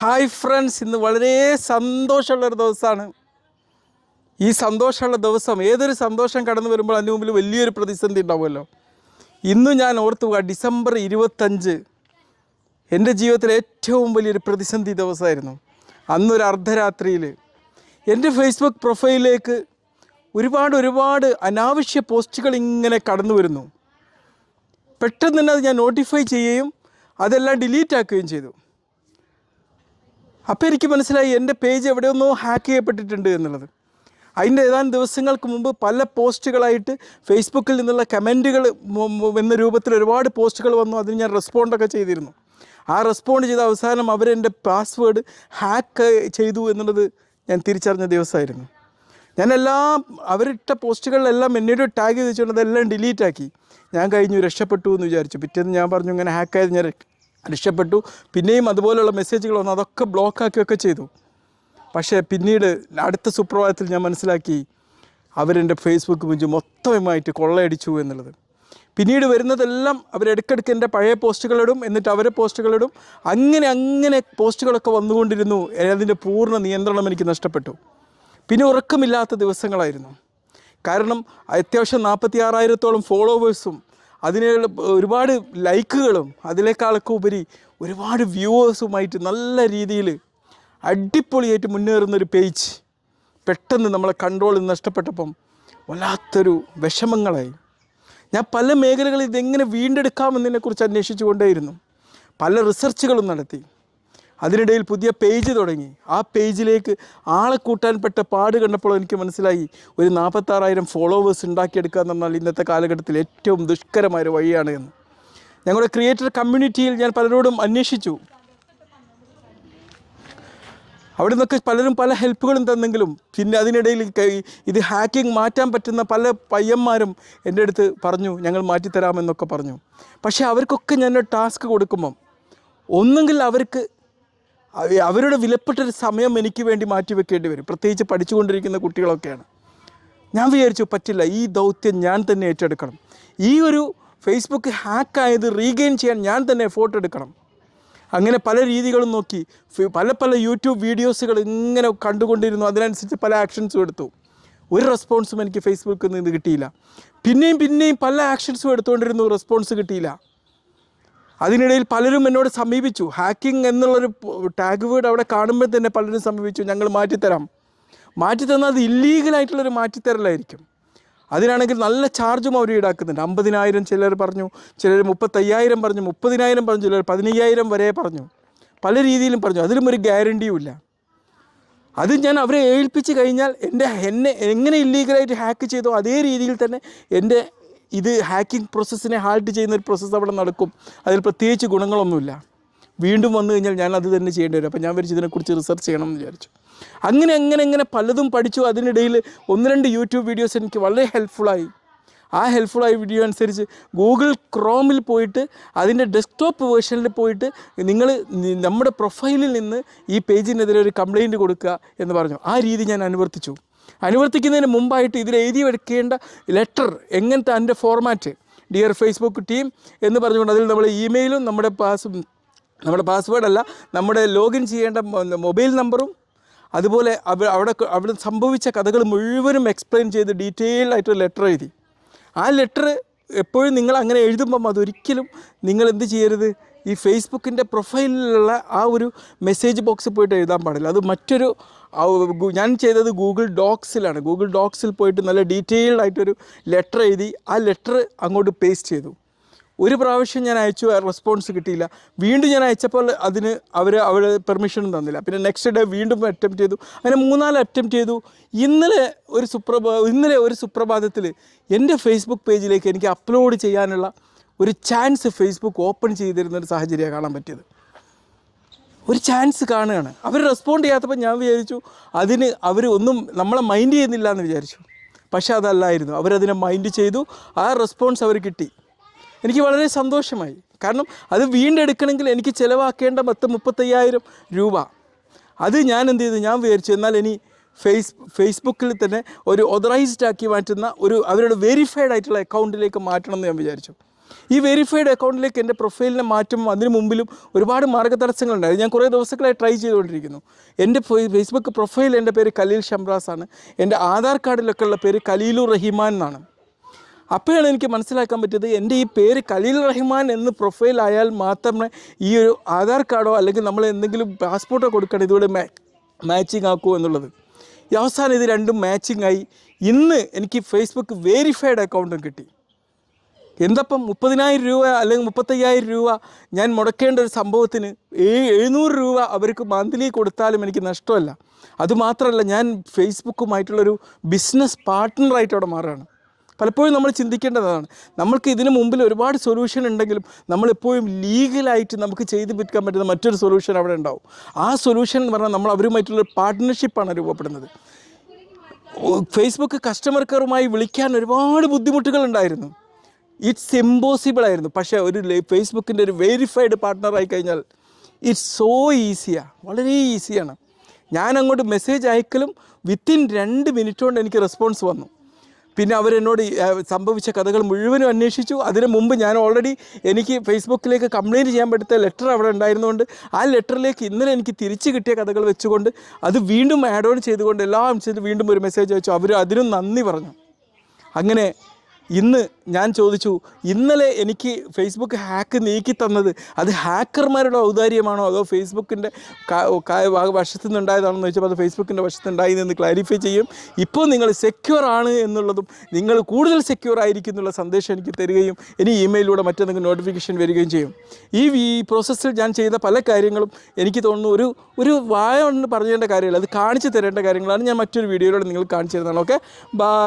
Hi friends ഇന്ന് വളരെ സന്തോഷമുള്ളൊരു ദിവസമാണ്. ഈ സന്തോഷമുള്ള ദിവസം ഏതൊരു സന്തോഷം കടന്നു വരുമ്പോൾ അതിന് മുമ്പിൽ വലിയൊരു പ്രതിസന്ധി ഉണ്ടാവുമല്ലോ. ഇന്ന് ഞാൻ ഓർത്തു പോകുക ഡിസംബർ ഇരുപത്തഞ്ച് എന്റെ ജീവിതത്തിലെ ഏറ്റവും വലിയൊരു പ്രതിസന്ധി ദിവസമായിരുന്നു. അന്നൊരു അർദ്ധരാത്രിയിൽ എന്റെ ഫേസ്ബുക്ക് പ്രൊഫൈലിലേക്ക് ഒരുപാട് ഒരുപാട് അനാവശ്യ പോസ്റ്റുകൾ ഇങ്ങനെ കടന്നു വരുന്നു. പെട്ടെന്ന് തന്നെ അത് ഞാൻ നോട്ടിഫൈ ചെയ്യുകയും അതെല്ലാം ഡിലീറ്റ് ആക്കുകയും ചെയ്തു. അപ്പോൾ എനിക്ക് മനസ്സിലായി എന്റെ പേജ് എവിടെയൊന്നോ ഹാക്ക് ചെയ്യപ്പെട്ടിട്ടുണ്ട് എന്നുള്ളത്. അതിന്റെ ഏതാനും ദിവസങ്ങൾക്ക് മുമ്പ് പല പോസ്റ്റുകളായിട്ട് ഫേസ്ബുക്കിൽ നിന്നുള്ള കമന്റുകൾ എന്ന രൂപത്തിൽ ഒരുപാട് പോസ്റ്റുകൾ വന്നു. അതിന് ഞാൻ റെസ്പോണ്ടൊക്കെ ചെയ്തിരുന്നു. ആ റെസ്പോണ്ട് ചെയ്ത അവസാനം അവരെന്റെ പാസ്വേഡ് ഹാക്ക് ചെയ്തു എന്നുള്ളത് ഞാൻ തിരിച്ചറിഞ്ഞ ദിവസമായിരുന്നു. ഞാൻ എല്ലാം അവരിട്ട പോസ്റ്റുകളിലെല്ലാം എന്നോട് ടാഗ് ചെയ്ത് വെച്ചുകൊണ്ട് അതെല്ലാം ഡിലീറ്റാക്കി ഞാൻ കഴിഞ്ഞു രക്ഷപ്പെട്ടു എന്ന് വിചാരിച്ചു. പിറ്റേന്ന് ഞാൻ പറഞ്ഞു ഇങ്ങനെ ഹാക്കായത് ഞാൻ രക്ഷപ്പെട്ടു. പിന്നെയും അതുപോലെയുള്ള മെസ്സേജുകൾ വന്നു. അതൊക്കെ ബ്ലോക്ക് ആക്കുകയൊക്കെ ചെയ്തു. പക്ഷേ പിന്നീട് അടുത്ത സുപ്രഭാതത്തിൽ ഞാൻ മനസ്സിലാക്കി അവരെന്റെ ഫേസ്ബുക്ക് പേജ് മൊത്തമായിട്ട് കൊള്ളയടിച്ചു എന്നുള്ളത്. പിന്നീട് വരുന്നതെല്ലാം അവരിടയ്ക്കിടയ്ക്ക് എന്റെ പഴയ പോസ്റ്റുകളിടും എന്നിട്ട് അവരെ പോസ്റ്റുകളിടും അങ്ങനെ അങ്ങനെ പോസ്റ്റുകളൊക്കെ വന്നുകൊണ്ടിരുന്നു. അതിന്റെ പൂർണ നിയന്ത്രണം എനിക്ക് നഷ്ടപ്പെട്ടു. പിന്നെ ഉറക്കമില്ലാത്ത ദിവസങ്ങളായിരുന്നു. കാരണം അത്യാവശ്യം നാൽപ്പത്തി ആറായിരത്തോളം ഫോളോവേഴ്സും അതിനുള്ള ഒരുപാട് ലൈക്കുകളും അതിനേക്കാളൊക്കെ ഉപരി ഒരുപാട് വ്യൂവേഴ്സുമായിട്ട് നല്ല രീതിയിൽ അടിപൊളിയായിട്ട് മുന്നേറുന്നൊരു പേജ് പെട്ടെന്ന് നമ്മളെ കൺട്രോളിൽ നഷ്ടപ്പെട്ടപ്പം വല്ലാത്തൊരു വിഷമങ്ങളായി. ഞാൻ പല മേഖലകളിൽ ഇതെങ്ങനെ വീണ്ടെടുക്കാമെന്നതിനെക്കുറിച്ച് അന്വേഷിച്ചു കൊണ്ടേയിരുന്നു പല റിസർച്ചുകളും നടത്തി. അതിനിടയിൽ പുതിയ പേജ് തുടങ്ങി. ആ പേജിലേക്ക് ആളെ കൂട്ടാൻ പെട്ട പാട് കണ്ടപ്പോൾ എനിക്ക് മനസ്സിലായി. ഒരു നാൽപ്പത്താറായിരം ഫോളോവേഴ്സ് ഉണ്ടാക്കിയെടുക്കുക എന്ന് പറഞ്ഞാൽ ഇന്നത്തെ കാലഘട്ടത്തിൽ ഏറ്റവും ദുഷ്കരമായൊരു വഴിയാണ് എന്ന്. ഞങ്ങളുടെ ക്രിയേറ്റർ കമ്മ്യൂണിറ്റിയിൽ ഞാൻ പലരോടും അന്വേഷിച്ചു. അവിടെ നിന്നൊക്കെ പലരും പല ഹെൽപ്പുകളും തന്നെങ്കിലും പിന്നെ അതിനിടയിൽ ഇത് ഹാക്കിംഗ് മാറ്റാൻ പറ്റുന്ന പല പയ്യന്മാരും എന്റെ അടുത്ത് പറഞ്ഞു ഞങ്ങൾ മാറ്റിത്തരാമെന്നൊക്കെ പറഞ്ഞു. പക്ഷേ അവർക്കൊക്കെ ഞാനൊരു ടാസ്ക് കൊടുക്കുമ്പം ഒന്നെങ്കിൽ അവർക്ക് അവ- അവരുടെ വിലപ്പെട്ടൊരു സമയം എനിക്ക് വേണ്ടി മാറ്റിവെക്കേണ്ടി വരും. പ്രത്യേകിച്ച് പഠിച്ചുകൊണ്ടിരിക്കുന്ന കുട്ടികളൊക്കെയാണ്. ഞാൻ വിചാരിച്ചു പറ്റില്ല ഈ ദൗത്യം ഞാൻ തന്നെ ഏറ്റെടുക്കണം. ഈ ഒരു ഫേസ്ബുക്ക് ഹാക്കായത് റീഗെയിൻ ചെയ്യാൻ ഞാൻ തന്നെ എഫോർട്ട് എടുക്കണം. അങ്ങനെ പല രീതികളും നോക്കി പല പല യൂട്യൂബ് വീഡിയോസുകൾ ഇങ്ങനെ കണ്ടുകൊണ്ടിരുന്നു. അതിനനുസരിച്ച് പല ആക്ഷൻസും എടുത്തു. ഒരു റെസ്പോൺസും എനിക്ക് ഫേസ്ബുക്കിൽ നിന്ന് കിട്ടിയില്ല. പിന്നെയും പിന്നെയും പല ആക്ഷൻസും എടുത്തുകൊണ്ടിരുന്നു റെസ്പോൺസ് കിട്ടിയില്ല. അതിനിടയിൽ പലരും എന്നോട് സമീപിച്ചു. ഹാക്കിംഗ് എന്നുള്ളൊരു ടാഗ് വേർഡ് അവിടെ കാണുമ്പോൾ തന്നെ പലരും സമീപിച്ചു ഞങ്ങൾ മാറ്റിത്തരാം. മാറ്റിത്തന്നാൽ അത് ഇല്ലീഗലായിട്ടുള്ളൊരു മാറ്റിത്തരലായിരിക്കും. അതിനാണെങ്കിൽ നല്ല ചാർജും അവർ ഈടാക്കുന്നുണ്ട്. അമ്പതിനായിരം ചിലർ പറഞ്ഞു ചിലർ മുപ്പത്തയ്യായിരം പറഞ്ഞു മുപ്പതിനായിരം പറഞ്ഞു ചിലർ പതിനയ്യായിരം വരെ പറഞ്ഞു. പല രീതിയിലും പറഞ്ഞു. അതിലും ഒരു ഗ്യാരണ്ടിയുമില്ല അത് ഞാൻ അവരെ ഏൽപ്പിച്ച് കഴിഞ്ഞാൽ എന്റെ എന്നെ എങ്ങനെ ഇല്ലീഗലായിട്ട് ഹാക്ക് ചെയ്തോ അതേ രീതിയിൽ തന്നെ എന്റെ ഇത് ഹാക്കിംഗ് പ്രോസസ്സിനെ ഹാൾട്ട് ചെയ്യുന്ന ഒരു പ്രോസസ്സ് അവിടെ നടക്കും. അതിൽ പ്രത്യേകിച്ച് ഗുണങ്ങളൊന്നുമില്ല. വീണ്ടും വന്നു കഴിഞ്ഞാൽ ഞാൻ അത് തന്നെ ചെയ്യേണ്ടി വരും. അപ്പോൾ ഞാൻ വിചാരിച്ചു ഇതിനെക്കുറിച്ച് റിസർച്ച് ചെയ്യണം എന്ന് വിചാരിച്ചു. അങ്ങനെ അങ്ങനെ അങ്ങനെ പലതും പഠിച്ചു. അതിനിടയിൽ ഒന്ന് രണ്ട് യൂട്യൂബ് വീഡിയോസ് എനിക്ക് വളരെ ഹെൽപ്ഫുള്ളായി ആ ഹെൽപ്ഫുള്ളായ വീഡിയോ അനുസരിച്ച് ഗൂഗിൾ ക്രോമിൽ പോയിട്ട് അതിന്റെ ഡെസ്ക്ടോപ്പ് വേർഷനിൽ പോയിട്ട് നിങ്ങൾ നമ്മുടെ പ്രൊഫൈലിൽ നിന്ന് ഈ പേജിനെതിരെ ഒരു കംപ്ലൈന്റ് കൊടുക്കുക എന്ന് പറഞ്ഞു. ആ രീതി ഞാൻ അനുവർത്തിച്ചു. അനുവർത്തിക്കുന്നതിന് മുമ്പായിട്ട് ഇതിൽ എഴുതി വെക്കേണ്ട ലെറ്റർ എങ്ങനത്തെ അതിന്റെ ഫോർമാറ്റ് ഡിയർ ഫേസ്ബുക്ക് ടീം എന്ന് പറഞ്ഞുകൊണ്ട് അതിൽ നമ്മൾ ഇമെയിലും നമ്മുടെ പാസ് നമ്മുടെ പാസ്വേഡല്ല നമ്മുടെ ലോഗിൻ ചെയ്യേണ്ട മൊബൈൽ നമ്പറും അതുപോലെ അവ- അവിടെ അവിടെ സംഭവിച്ച കഥകൾ മുഴുവനും എക്സ്പ്ലെയിൻ ചെയ്ത് ഡീറ്റെയിൽ ആയിട്ട് ലെറ്റർ എഴുതി. ആ ലെറ്റർ എപ്പോഴും നിങ്ങൾ അങ്ങനെ എഴുതുമ്പം അതൊരിക്കലും നിങ്ങൾ എന്ത് ചെയ്യരുത്? ഈ ഫേസ്ബുക്കിന്റെ പ്രൊഫൈലിലുള്ള ആ ഒരു മെസ്സേജ് ബോക്സിൽ പോയിട്ട് എഴുതാൻ പാടില്ല. അത് മറ്റൊരു ഞാൻ ചെയ്തത് ഗൂഗിൾ ഡോക്സിലാണ്. ഗൂഗിൾ ഡോക്സിൽ പോയിട്ട് നല്ല ഡീറ്റെയിൽഡ് ആയിട്ടൊരു ലെറ്റർ എഴുതി ആ ലെറ്റർ അങ്ങോട്ട് പേസ്റ്റ് ചെയ്തു. ഒരു പ്രാവശ്യം ഞാൻ അയച്ചു റെസ്പോൺസ് കിട്ടിയില്ല. വീണ്ടും ഞാൻ അയച്ചപ്പോൾ അതിന് അവർ അവർ പെർമിഷൻ തന്നില്ല. പിന്നെ നെക്സ്റ്റ് ഡേ വീണ്ടും അറ്റംപ്റ്റ് ചെയ്തു. അങ്ങനെ മൂന്നാൽ അറ്റംപ്റ്റ് ചെയ്തു. ഇന്നലെ ഒരു സുപ്രഭാ ഇന്നലെ ഒരു സുപ്രഭാതത്തിൽ എന്റെ ഫേസ്ബുക്ക് പേജിലേക്ക് എനിക്ക് അപ്ലോഡ് ചെയ്യാനുള്ള ഒരു ചാൻസ് ഫേസ്ബുക്ക് ഓപ്പൺ ചെയ്തിരുന്ന ഒരു സാഹചര്യമാണ് കാണാൻ പറ്റിയത്. ഒരു ചാൻസ് കാണുകയാണ്. അവർ റെസ്പോണ്ട് ചെയ്യാത്തപ്പോൾ ഞാൻ വിചാരിച്ചു അതിന് അവർ ഒന്നും നമ്മളെ മൈൻഡ് ചെയ്യുന്നില്ല എന്ന് വിചാരിച്ചു. പക്ഷെ അതല്ലായിരുന്നു. അവരതിനെ മൈൻഡ് ചെയ്തു. ആ റെസ്പോൺസ് അവർ കിട്ടി. എനിക്ക് വളരെ സന്തോഷമായി. കാരണം അത് വീണ്ടെടുക്കണമെങ്കിൽ എനിക്ക് ചിലവാക്കേണ്ട പത്ത് മുപ്പത്തയ്യായിരം രൂപ. അത് ഞാൻ എന്ത് ചെയ്തു? ഞാൻ വിചാരിച്ചു എന്നാൽ ഇനി ഫേസ് ഫേസ്ബുക്കിൽ തന്നെ ഒരു ഒതറൈസ്ഡ് ആക്കി മാറ്റുന്ന ഒരു അവരുടെ വെരിഫൈഡ് ആയിട്ടുള്ള അക്കൗണ്ടിലേക്ക് മാറ്റണം എന്ന് ഞാൻ വിചാരിച്ചു. ഈ വെരിഫൈഡ് അക്കൗണ്ടിലേക്ക് എന്റെ പ്രൊഫൈലിനെ മാറ്റും. അതിന് മുമ്പിലും ഒരുപാട് മാർഗതടസ്സങ്ങളുണ്ടായിരുന്നു ഞാൻ കുറേ ദിവസങ്ങളായി ട്രൈ ചെയ്തുകൊണ്ടിരിക്കുന്നു. എന്റെ ഫേസ്ബുക്ക് പ്രൊഫൈൽ എന്റെ പേര് കലീൽ ഷംറാസ് ആണ്. എന്റെ ആധാർ കാർഡിലൊക്കെ ഉള്ള പേര് കലീലു റഹിമാൻ എന്നാണ്. അപ്പോഴാണ് എനിക്ക് മനസ്സിലാക്കാൻ പറ്റിയത് എന്റെ ഈ പേര് കലീൽ റഹ്മാൻ എന്ന് പ്രൊഫൈലായാൽ മാത്രമേ ഈ ഒരു ആധാർ കാർഡോ അല്ലെങ്കിൽ നമ്മൾ എന്തെങ്കിലും പാസ്പോർട്ടോ കൊടുക്കണം ഇതുപോലെ മാച്ചിങ് ആക്കൂ എന്നുള്ളത്. അവസാനം ഇത് രണ്ടും മാച്ചിങ് ആയി. ഇന്ന് എനിക്ക് ഫേസ്ബുക്ക് വേരിഫൈഡ് അക്കൗണ്ടും കിട്ടി. എന്തപ്പം മുപ്പതിനായിരം രൂപ അല്ലെങ്കിൽ മുപ്പത്തയ്യായിരം രൂപ ഞാൻ മുടക്കേണ്ട ഒരു സംഭവത്തിന് എഴുന്നൂറ് രൂപ അവർക്ക് മന്ത്ലി കൊടുത്താലും എനിക്ക് നഷ്ടമല്ല. അതുമാത്രമല്ല ഞാൻ ഫേസ്ബുക്കുമായിട്ടുള്ളൊരു ബിസിനസ് പാർട്ട്ണറായിട്ട് അവിടെ മാറുകയാണ്. പലപ്പോഴും നമ്മൾ ചിന്തിക്കേണ്ടതാണ് നമ്മൾക്ക് ഇതിന് മുമ്പിൽ ഒരുപാട് സൊല്യൂഷൻ ഉണ്ടെങ്കിലും നമ്മളെപ്പോഴും ലീഗലായിട്ട് നമുക്ക് ചെയ്ത് വിൽക്കാൻ പറ്റുന്ന മറ്റൊരു സൊല്യൂഷൻ അവിടെ ഉണ്ടാവും. ആ സൊല്യൂഷൻ എന്ന് പറഞ്ഞാൽ നമ്മൾ അവരുമായിട്ടുള്ള പാർട്ട്ണർഷിപ്പാണ് രൂപപ്പെടുന്നത്. ഫേസ്ബുക്ക് കസ്റ്റമർ കെയറുമായി വിളിക്കാൻ ഒരുപാട് ബുദ്ധിമുട്ടുകളുണ്ടായിരുന്നു ഇറ്റ്സ് ഇമ്പോസിബിൾ ആയിരുന്നു. പക്ഷേ ഒരു ഫേസ്ബുക്കിന്റെ ഒരു വെരിഫൈഡ് പാർട്ട്ണറായി കഴിഞ്ഞാൽ ഇറ്റ്സ് സോ ഈസിയാണ് വളരെ ഈസിയാണ് ഞാൻ അങ്ങോട്ട് മെസ്സേജ് അയക്കലും വിത്തിൻ രണ്ട് മിനിറ്റ് കൊണ്ട് എനിക്ക് റെസ്പോൺസ് വന്നു. പിന്നെ അവരെന്നോട് സംഭവിച്ച കഥകൾ മുഴുവനും അന്വേഷിച്ചു. അതിനു മുമ്പ് ഞാൻ ഓൾറെഡി എനിക്ക് ഫേസ്ബുക്കിലേക്ക് കംപ്ലയിന്റ് ചെയ്യാൻ പറ്റുന്ന ലെറ്റർ അവിടെ ഉണ്ടായിരുന്നുകൊണ്ട് ആ ലെറ്ററിലേക്ക് ഇന്നലെ എനിക്ക് തിരിച്ചു കിട്ടിയ കഥകൾ വെച്ചുകൊണ്ട് അത് വീണ്ടും ആഡ് ഓൺ ചെയ്തുകൊണ്ട് എല്ലാം ചെയ്ത് വീണ്ടും ഒരു മെസ്സേജ് അയച്ചു. അവർ അതിനും നന്ദി പറഞ്ഞു. അങ്ങനെ ഇന്ന് ഞാൻ ചോദിച്ചു ഇന്നലെ എനിക്ക് ഫേസ്ബുക്ക് ഹാക്ക് നീക്കി തന്നത് അത് ഹാക്കർമാരുടെ ഔദാര്യമാണോ? അതോ ഫേസ്ബുക്കിന്റെ വശത്തു നിന്നുണ്ടായതാണെന്ന് ചോദിച്ചപ്പോൾ അത് ഫേസ്ബുക്കിന്റെ വശത്ത് ഉണ്ടായി എന്ന് ക്ലാരിഫൈ ചെയ്യും. ഇപ്പോൾ നിങ്ങൾ സെക്യൂർ ആണ് എന്നുള്ളതും നിങ്ങൾ കൂടുതൽ സെക്യൂർ ആയിരിക്കും എന്നുള്ള സന്ദേശം എനിക്ക് തരികയും ഇനി ഇമെയിലൂടെ മറ്റെന്തെങ്കിലും നോട്ടിഫിക്കേഷൻ വരികയും ചെയ്യും. ഈ ഈ പ്രോസസ്സിൽ ഞാൻ ചെയ്ത പല കാര്യങ്ങളും എനിക്ക് തോന്നുന്നു ഒരു ഒരു വായ കൊണ്ട് പറഞ്ഞേണ്ട കാര്യമില്ല അത് കാണിച്ചു തരേണ്ട കാര്യങ്ങളാണ് ഞാൻ മറ്റൊരു വീഡിയോയിലൂടെ നിങ്ങൾ കാണിച്ചു തരുന്നതാണ്. ഓക്കെ ബാ